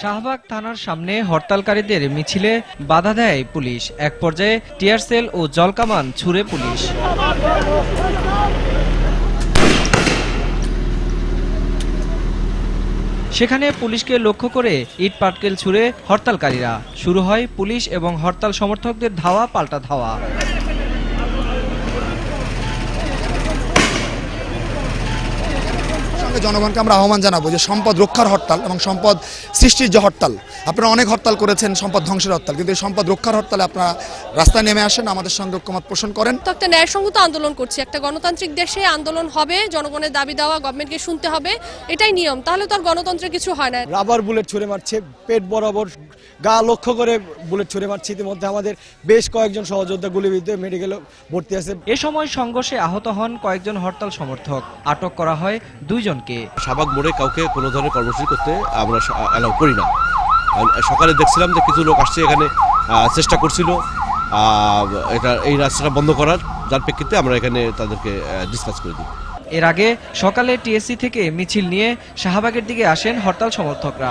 শাহবাগ থানার সামনে হরতালকারীদের মিছিলে বাধা দেয় পুলিশ। এক পর্যায়ে টিয়ার সেল ও জলকামান ছুড়ে পুলিশ। সেখানে পুলিশকে লক্ষ্য করে ইট পাটকেল ছুড়ে হরতালকারীরা। শুরু হয় পুলিশ এবং হরতাল সমর্থকদের ধাওয়া, পাল্টা ধাওয়া। সঙ্গে জনগণকে আমরা আহ্বান জানাব যে সম্পদ রক্ষার হরতাল এবং সম্পদ সৃষ্টির যে হরতাল আপনারা অনেক হরতাল করেছেন সম্পদ ধ্বংসের হরতাল কিন্তু এই সম্পদ রক্ষার হরতালে আপনারা রাস্তায় নেমে আসেন আমাদের সঙ্গে ঐক্যমত পোষণ করেন। তো একটা ন্যায়সঙ্গত আন্দোলন করছি একটা গণতান্ত্রিক দেশে আন্দোলন হবে জনগণের দাবি দেওয়া গভর্নমেন্টকে শুনতে হবে এটাই নিয়ম তাহলে তো আর গণতন্ত্রের কিছু হয় না। রাবার বুলেট ছুড়ে মারছে পেট বরাবর গা লক্ষ্য করে বুলেট ছুড়ে মারছে ইতিমধ্যে আমাদের বেশ কয়েকজন সহযোদ্ধা গুলিবিদ্ধ মেডিকেলে ভর্তি আছে। এ সময় সংঘর্ষে আহত হন কয়েকজন হরতাল সমর্থক আটক করা হয় দুইজনকে শাহবাগ মোড়ে কাউকে কোনো ধরনের কর্মসূচি করতে আমরা অ্যালাউ করি না। সকালে দেখছিলাম যে কিছু লোক আসছে এখানে চেষ্টা করছিল এটা, এই রাস্তাটা বন্ধ করার। যার প্রেক্ষিতে আমরা এখানে তাদেরকে ডিসকাস করে দিই। এর আগে সকালে টিএসসি থেকে মিছিল নিয়ে শাহবাগের দিকে আসেন হরতাল সমর্থকরা।